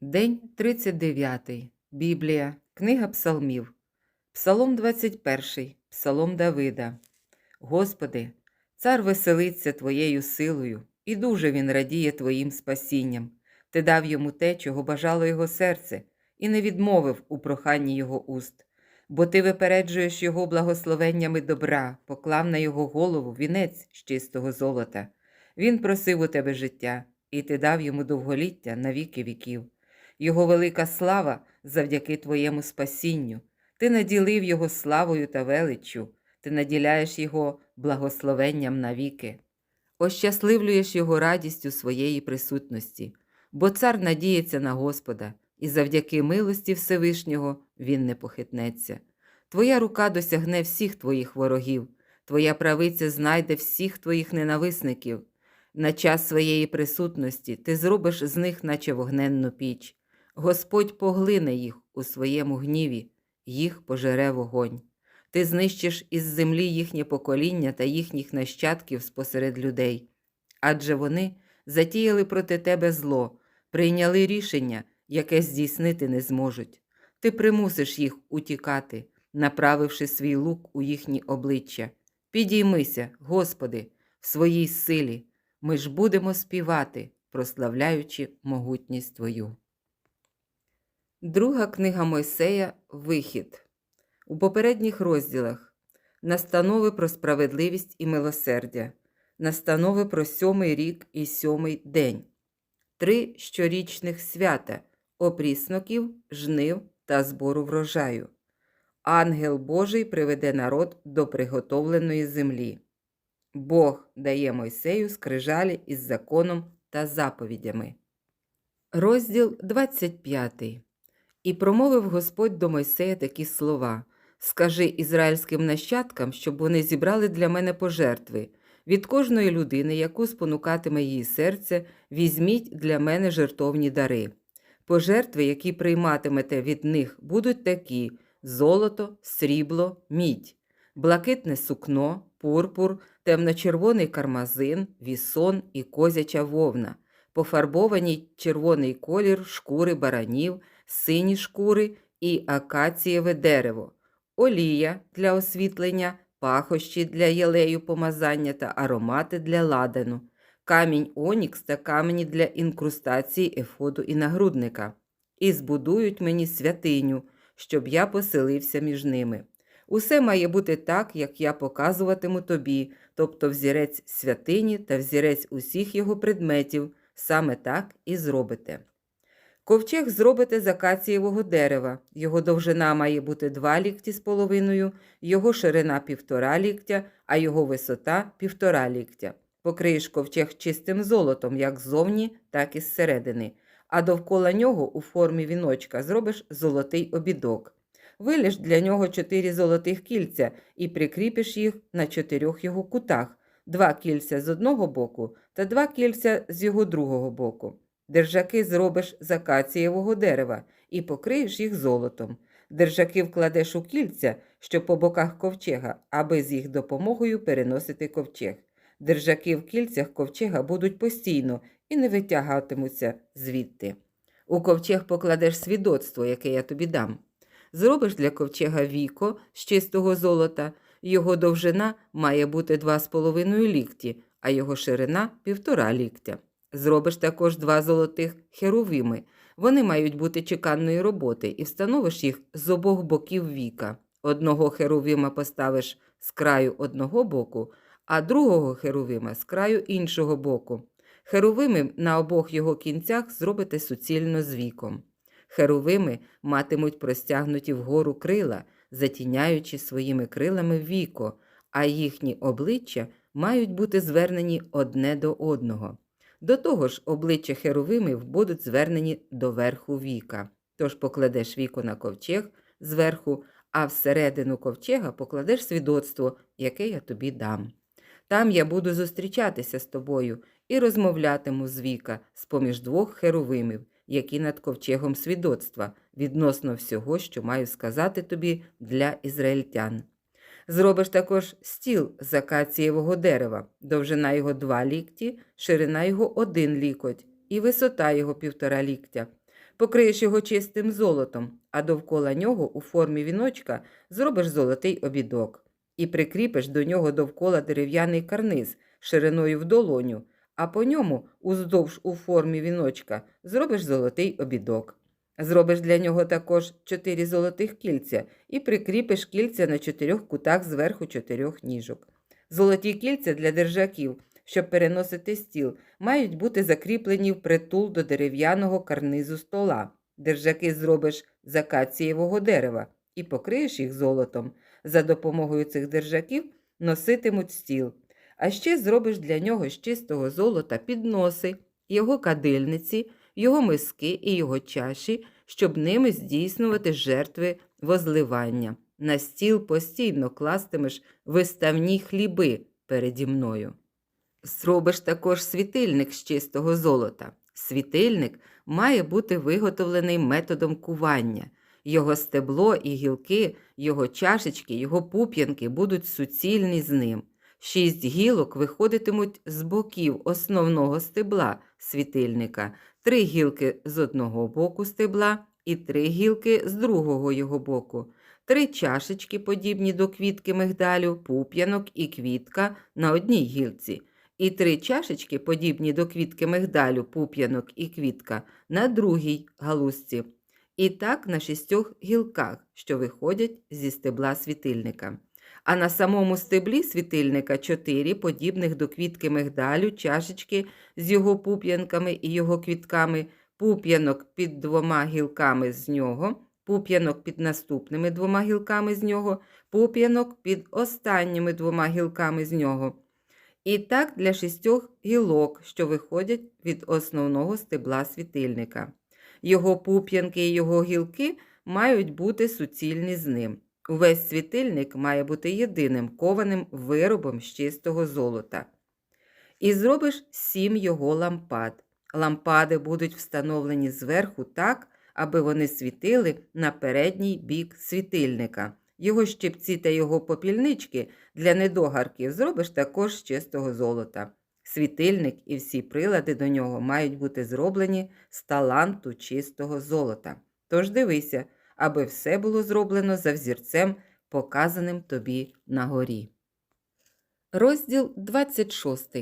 День 39. Біблія. Книга Псалмів. Псалом 21. Псалом Давида. Господи, цар веселиться Твоєю силою, і дуже він радіє Твоїм спасінням. Ти дав йому те, чого бажало його серце, і не відмовив у проханні його уст. Бо ти випереджуєш його благословеннями добра, поклав на його голову вінець з чистого золота. Він просив у тебе життя, і ти дав йому довголіття на віки віків. Його велика слава завдяки Твоєму спасінню. Ти наділив Його славою та величчю, ти наділяєш Його благословенням навіки. Ощасливлюєш Його радістю своєї присутності, бо цар надіється на Господа, і завдяки милості Всевишнього він не похитнеться. Твоя рука досягне всіх твоїх ворогів, твоя правиця знайде всіх твоїх ненависників. На час своєї присутності ти зробиш з них, наче вогненну піч. Господь поглине їх у своєму гніві, їх пожере вогонь. Ти знищиш із землі їхнє покоління та їхніх нащадків спосеред людей. Адже вони затіяли проти тебе зло, прийняли рішення, яке здійснити не зможуть. Ти примусиш їх утікати, направивши свій лук у їхні обличчя. Підіймися, Господи, в своїй силі. Ми ж будемо співати, прославляючи могутність Твою. Друга книга Мойсея Вихід. У попередніх розділах настанови про справедливість і милосердя, настанови про сьомий рік і сьомий день, три щорічних свята опрісноків, жнив та збору врожаю. Ангел Божий приведе народ до приготовленої землі. Бог дає Мойсею скрижалі із законом та заповідями. Розділ 25. І промовив Господь до Мойсея такі слова: Скажи ізраїльським нащадкам, щоб вони зібрали для мене пожертви. Від кожної людини, яку спонукатиме її серце, візьміть для мене жертовні дари. Пожертви, які прийматимете від них, будуть такі: золото, срібло, мідь, блакитне сукно, пурпур, темно-червоний кармазин, вісон і козяча вовна, пофарбовані червоний колір шкури баранів, сині шкури і акацієве дерево, олія для освітлення, пахощі для єлею помазання та аромати для ладану, камінь онікс та камені для інкрустації ефоду і нагрудника. І збудують мені святиню, щоб я поселився між ними. Усе має бути так, як я показуватиму тобі, тобто взірець святині та взірець усіх його предметів, саме так і зробите. Ковчег зробите з акацієвого дерева, його довжина має бути 2 лікті з половиною, його ширина півтора ліктя, а його висота півтора ліктя. Покриєш ковчег чистим золотом, як ззовні, так і зсередини, а довкола нього у формі віночка зробиш золотий обідок. Виліж для нього чотири золотих кільця і прикріпиш їх на чотирьох його кутах, два кільця з одного боку та два кільця з його другого боку. Держаки зробиш з акацієвого дерева і покриєш їх золотом. Держаки вкладеш у кільця, що по боках ковчега, аби з їх допомогою переносити ковчег. Держаки в кільцях ковчега будуть постійно і не витягатимуться звідти. У ковчег покладеш свідоцтво, яке я тобі дам. Зробиш для ковчега віко з чистого золота, його довжина має бути 2,5 лікті, а його ширина півтора ліктя. Зробиш також два золотих херувими. Вони мають бути чеканної роботи, і встановиш їх з обох боків віка. Одного херувима поставиш з краю одного боку, а другого херувима з краю іншого боку. Херувими на обох його кінцях зробите суцільно з віком. Херувими матимуть простягнуті вгору крила, затіняючи своїми крилами віко, а їхні обличчя мають бути звернені одне до одного. До того ж, обличчя херовимів будуть звернені до верху віка. Тож покладеш віко на ковчег зверху, а всередину ковчега покладеш свідоцтво, яке я тобі дам. Там я буду зустрічатися з тобою і розмовлятиму з віка з поміж двох херовимів, які над ковчегом свідоцтва відносно всього, що маю сказати тобі для ізраїльтян. Зробиш також стіл з акацієвого дерева, довжина його два лікті, ширина його один лікоть і висота його півтора ліктя. покриєш його чистим золотом, а довкола нього у формі віночка зробиш золотий обідок і прикріпиш до нього довкола дерев'яний карниз шириною в долоню, а по ньому уздовж у формі віночка зробиш золотий обідок. Зробиш для нього також чотири золотих кільця і прикріпиш кільця на чотирьох кутах зверху чотирьох ніжок. Золоті кільця для держаків, щоб переносити стіл, мають бути закріплені впритул до дерев'яного карнизу стола. Держаки зробиш з акацієвого дерева і покриєш їх золотом. За допомогою цих держаків носитимуть стіл. А ще зробиш для нього з чистого золота підноси, його кадильниці, його миски і його чаші, щоб ними здійснювати жертви возливання. На стіл постійно кластимеш виставні хліби переді мною. Зробиш також світильник з чистого золота. Світильник має бути виготовлений методом кування. Його стебло і гілки, його чашечки, його пуп'янки будуть суцільні з ним. Шість гілок виходитимуть з боків основного стебла світильника, три гілки з одного боку стебла і три гілки з другого його боку, три чашечки, подібні до квітки мигдалю, пуп'янок і квітка на одній гілці, і три чашечки, подібні до квітки мигдалю, пуп'янок і квітка на другій галузці. І так на шістьох гілках, що виходять зі стебла світильника. А на самому стеблі світильника чотири подібних до квітки мигдалю, чашечки з його пуп'янками і його квітками, пуп'янок під двома гілками з нього, пуп'янок під наступними двома гілками з нього, пуп'янок під останніми двома гілками з нього. І так для шістьох гілок, що виходять від основного стебла світильника. Його пуп'янки і його гілки мають бути суцільні з ним. Увесь світильник має бути єдиним кованим виробом з чистого золота. І зробиш сім його лампад. Лампади будуть встановлені зверху так, аби вони світили на передній бік світильника. Його щипці та його попільнички для недогарків зробиш також з чистого золота. Світильник і всі прилади до нього мають бути зроблені з таланту чистого золота. Тож дивися, аби все було зроблено за взірцем, показаним тобі на горі. Розділ 26.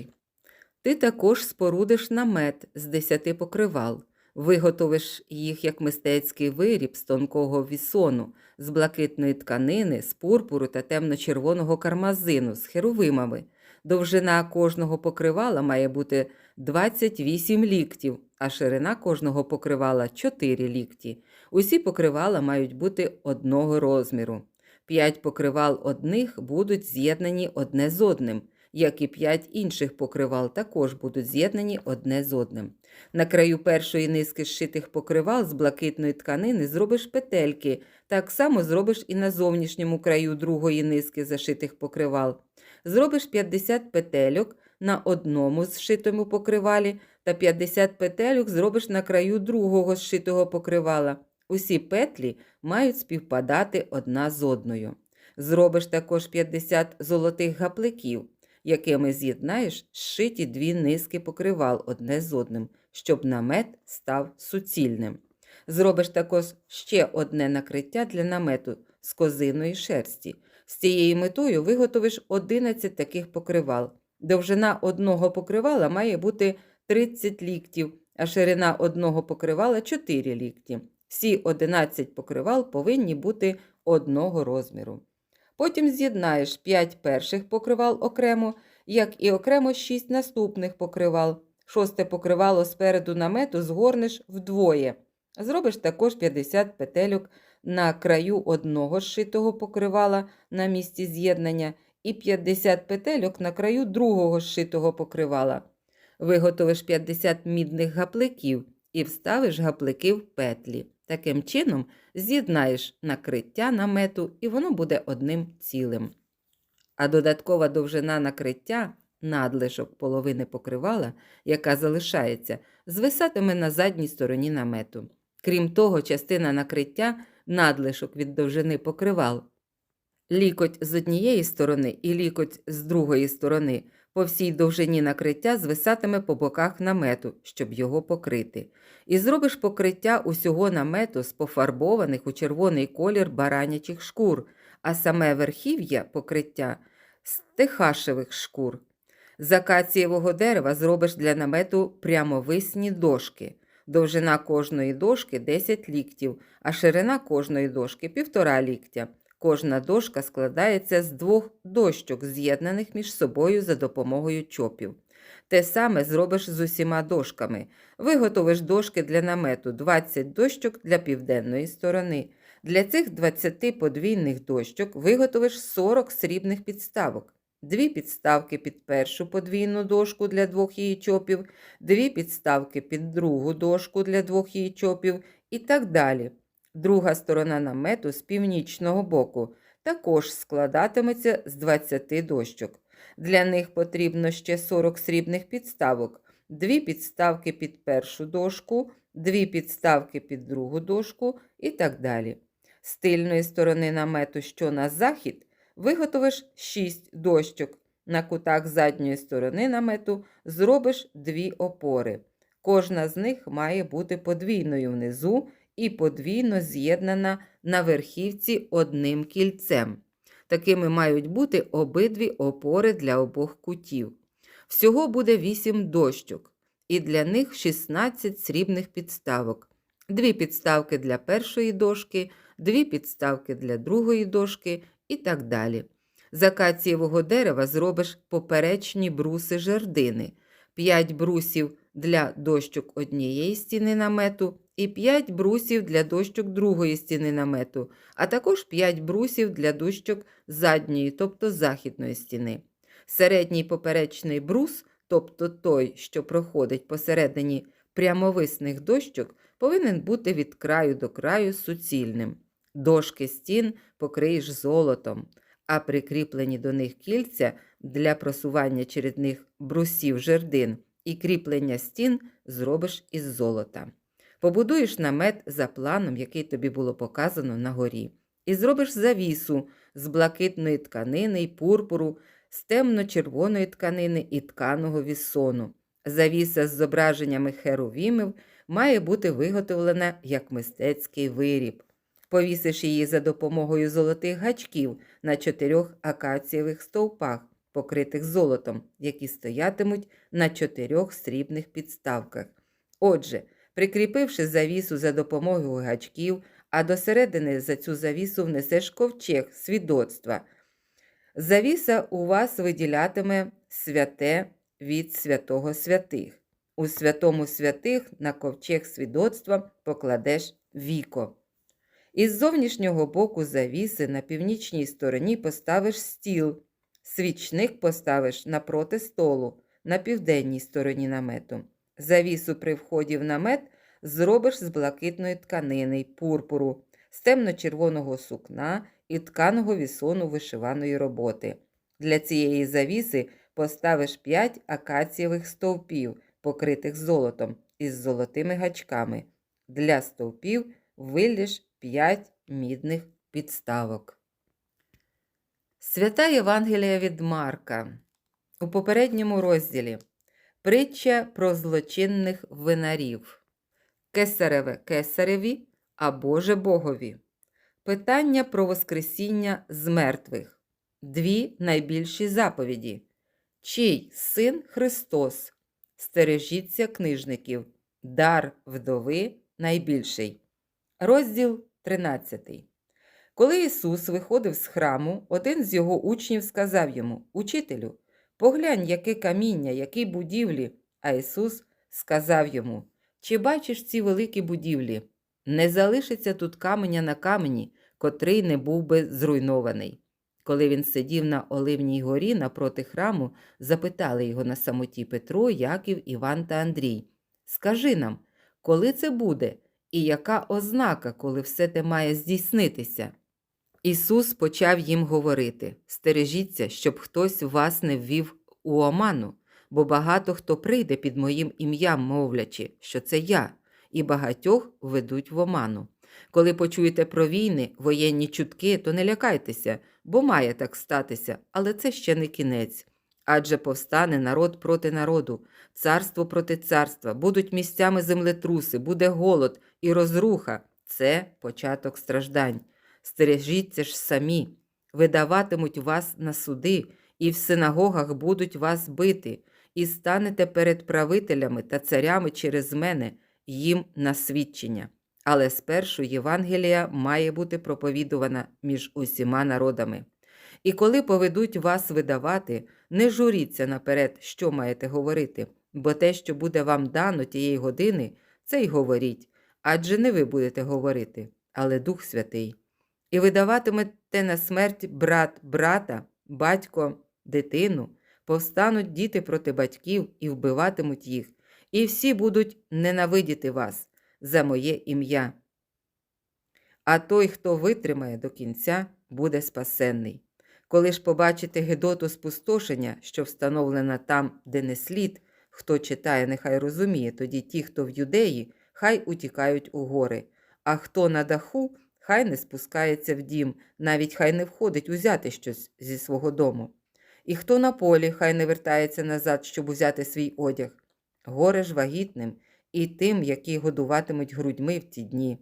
Ти також спорудиш намет з десяти покривал, виготовиш їх як мистецький виріб з тонкого вісону, з блакитної тканини, з пурпуру та темно-червоного кармазину з херовимами. Довжина кожного покривала має бути 28 ліктів, а ширина кожного покривала 4 лікті. Усі покривала мають бути одного розміру. П'ять покривал одних будуть з'єднані одне з одним, як і п'ять інших покривал також будуть з'єднані одне з одним. На краю першої низки зшитих покривал з блакитної тканини зробиш петельки, так само зробиш і на зовнішньому краю другої низки зашитих покривал. Зробиш 50 петельок на одному зшитому покривалі та 50 петельок зробиш на краю другого зшитого покривала. Усі петлі мають співпадати одна з одною. Зробиш також 50 золотих гапликів, якими з'єднаєш зшиті дві низки покривал одне з одним, щоб намет став суцільним. Зробиш також ще одне накриття для намету з козиної шерсті. З цією метою виготовиш 11 таких покривал. Довжина одного покривала має бути 30 ліктів, а ширина одного покривала 4 лікті. Всі 11 покривал повинні бути одного розміру. Потім з'єднаєш 5 перших покривал окремо, як і окремо 6 наступних покривал. Шосте покривало спереду намету згорнеш вдвоє. Зробиш також 50 петельок на краю одного зшитого покривала на місці з'єднання і 50 петельок на краю другого зшитого покривала. Виготовиш 50 мідних гапликів і вставиш гаплики в петлі. Таким чином з'єднаєш накриття намету, і воно буде одним цілим. А додаткова довжина накриття, надлишок половини покривала, яка залишається, звисатиме на задній стороні намету. Крім того, частина накриття надлишок від довжини покривал. Лікоть з однієї сторони і лікоть з другої сторони По всій довжині накриття звисатиме по боках намету, щоб його покрити. І зробиш покриття усього намету з пофарбованих у червоний колір баранячих шкур, а саме верхів'я покриття з техашевих шкур. З акацієвого дерева зробиш для намету прямовисні дошки. Довжина кожної дошки 10 ліктів, а ширина кожної дошки 1,5 ліктя. Кожна дошка складається з двох дощок, з'єднаних між собою за допомогою чопів. Те саме зробиш з усіма дошками. Виготовиш дошки для намету 20 дощок для південної сторони. Для цих 20 подвійних дощок виготовиш 40 срібних підставок. Дві підставки під першу подвійну дошку для двох її чопів, дві підставки під другу дошку для двох її чопів і так далі. Друга сторона намету з північного боку також складатиметься з 20 дощок. Для них потрібно ще 40 срібних підставок, дві підставки під першу дошку, дві підставки під другу дошку і так далі. З тильної сторони намету, що на захід, виготовиш 6 дощок. На кутах задньої сторони намету зробиш дві опори. Кожна з них має бути подвійною внизу і подвійно з'єднана на верхівці одним кільцем. Такими мають бути обидві опори для обох кутів. Всього буде 8 дощок, і для них 16 срібних підставок. Дві підставки для першої дошки, дві підставки для другої дошки і так далі. З акацієвого дерева зробиш поперечні бруси жердини, 5 брусів для дощок однієї стіни намету і 5 брусів для дощок другої стіни намету, а також 5 брусів для дощок задньої, тобто західної стіни. Середній поперечний брус, тобто той, що проходить посередині прямовисних дощок, повинен бути від краю до краю суцільним. Дошки стін покриєш золотом, а прикріплені до них кільця для просування через них брусів жердин і кріплення стін зробиш із золота. Побудуєш намет за планом, який тобі було показано на горі, і зробиш завісу з блакитної тканини й пурпуру, з темно-червоної тканини і тканого вісону. Завіса з зображеннями херувімів має бути виготовлена як мистецький виріб. Повісиш її за допомогою золотих гачків на чотирьох акацієвих стовпах, покритих золотом, які стоятимуть на чотирьох срібних підставках. Отже, прикріпивши завісу за допомогою гачків, а до середини за цю завісу внесеш ковчег свідоцтва. Завіса у вас виділятиме святе від святого святих. У святому святих на ковчег свідоцтва покладеш віко. Із зовнішнього боку завіси на північній стороні поставиш стіл, свічник поставиш напроти столу, на південній стороні намету. Завісу при вході в намет зробиш з блакитної тканини й пурпуру, з темно-червоного сукна і тканого вісону вишиваної роботи. Для цієї завіси поставиш 5 акацієвих стовпів, покритих золотом, із золотими гачками. Для стовпів виліш 5 мідних підставок. Свята Євангелія від Марка. У попередньому розділі Притча про злочинних винарів. Кесареве кесареві, а Боже Богові. Питання про Воскресіння з мертвих. Дві найбільші заповіді. Чий син Христос? Стережіться книжників. Дар вдови найбільший. Розділ 13. Коли Ісус виходив з храму, один з його учнів сказав йому: Учителю, поглянь, яке каміння, які будівлі. А Ісус сказав йому: Чи бачиш ці великі будівлі? Не залишиться тут каменя на камені, котрий не був би зруйнований. Коли він сидів на Оливній горі напроти храму, запитали його на самоті Петро, Яків, Іван та Андрій: Скажи нам, коли це буде, і яка ознака, коли все те має здійснитися? Ісус почав їм говорити: Стережіться, щоб хтось вас не ввів у оману, бо багато хто прийде під моїм ім'ям, мовлячи, що це я, і багатьох ведуть в оману. Коли почуєте про війни, воєнні чутки, то не лякайтеся, бо має так статися, але це ще не кінець. Адже повстане народ проти народу, царство проти царства, будуть місцями землетруси, буде голод і розруха. Це початок страждань. Стережіться ж самі, видаватимуть вас на суди, і в синагогах будуть вас бити, і станете перед правителями та царями через мене їм на свідчення. Але спершу Євангелія має бути проповідувана між усіма народами. І коли поведуть вас видавати, не журіться наперед, що маєте говорити, бо те, що буде вам дано тієї години, це й говоріть, адже не ви будете говорити, але Дух Святий. І видаватимете на смерть брат брата, батько, дитину, повстануть діти проти батьків і вбиватимуть їх, і всі будуть ненавидіти вас за моє ім'я. А той, хто витримає до кінця, буде спасенний. Коли ж побачите Гедоту спустошення, що встановлена там, де не слід, хто читає, нехай розуміє, тоді ті, хто в юдеї, хай утікають у гори, а хто на даху, хай не спускається в дім, навіть хай не входить узяти щось зі свого дому. І хто на полі, хай не вертається назад, щоб узяти свій одяг. Горе ж вагітним і тим, які годуватимуть грудьми в ті дні.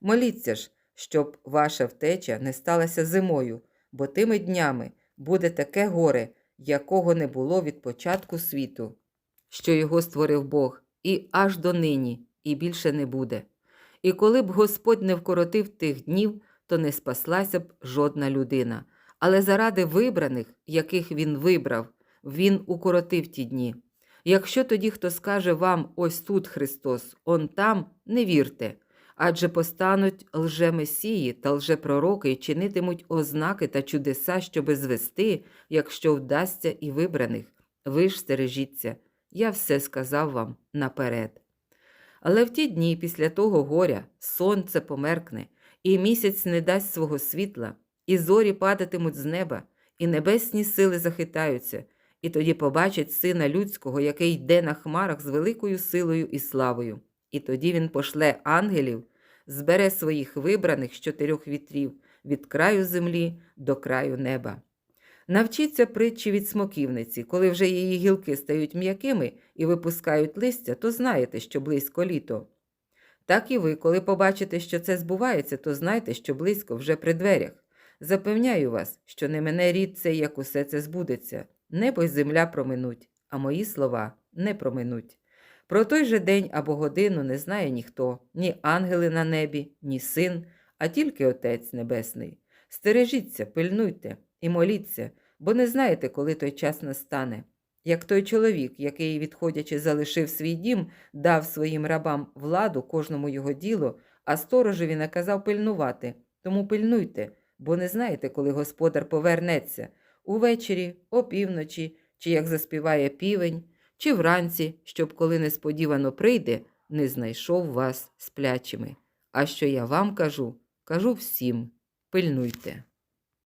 Моліться ж, щоб ваша втеча не сталася зимою, бо тими днями буде таке горе, якого не було від початку світу, що його створив Бог, і аж до нині, і більше не буде. І коли б Господь не вкоротив тих днів, то не спаслася б жодна людина. Але заради вибраних, яких він вибрав, він укоротив ті дні. Якщо тоді хто скаже вам ось тут Христос, он там, не вірте, адже постануть лжемесії та лжепророки і чинитимуть ознаки та чудеса, щоби звести, якщо вдасться і вибраних. Ви ж стережіться, я все сказав вам наперед. Але в ті дні після того горя сонце померкне, і місяць не дасть свого світла, і зорі падатимуть з неба, і небесні сили захитаються, і тоді побачать сина людського, який йде на хмарах з великою силою і славою. І тоді він пошле ангелів, збере своїх вибраних з чотирьох вітрів від краю землі до краю неба. Навчіться притчі від смоківниці, коли вже її гілки стають м'якими і випускають листя, то знаєте, що близько літо. Так і ви, коли побачите, що це збувається, то знайте, що близько вже при дверях. Запевняю вас, що не мене рід цей, як усе це збудеться. Небо й земля проминуть, а мої слова не проминуть. Про той же день або годину не знає ніхто, ні ангели на небі, ні син, а тільки Отець Небесний. Стережіться, пильнуйте і моліться, бо не знаєте, коли той час настане. Як той чоловік, який, відходячи, залишив свій дім, дав своїм рабам владу кожному його ділу, а сторожеві наказав пильнувати. Тому пильнуйте, бо не знаєте, коли господар повернеться увечері, опівночі, чи як заспіває півень, чи вранці, щоб коли несподівано прийде, не знайшов вас сплячими. А що я вам кажу, кажу всім пильнуйте.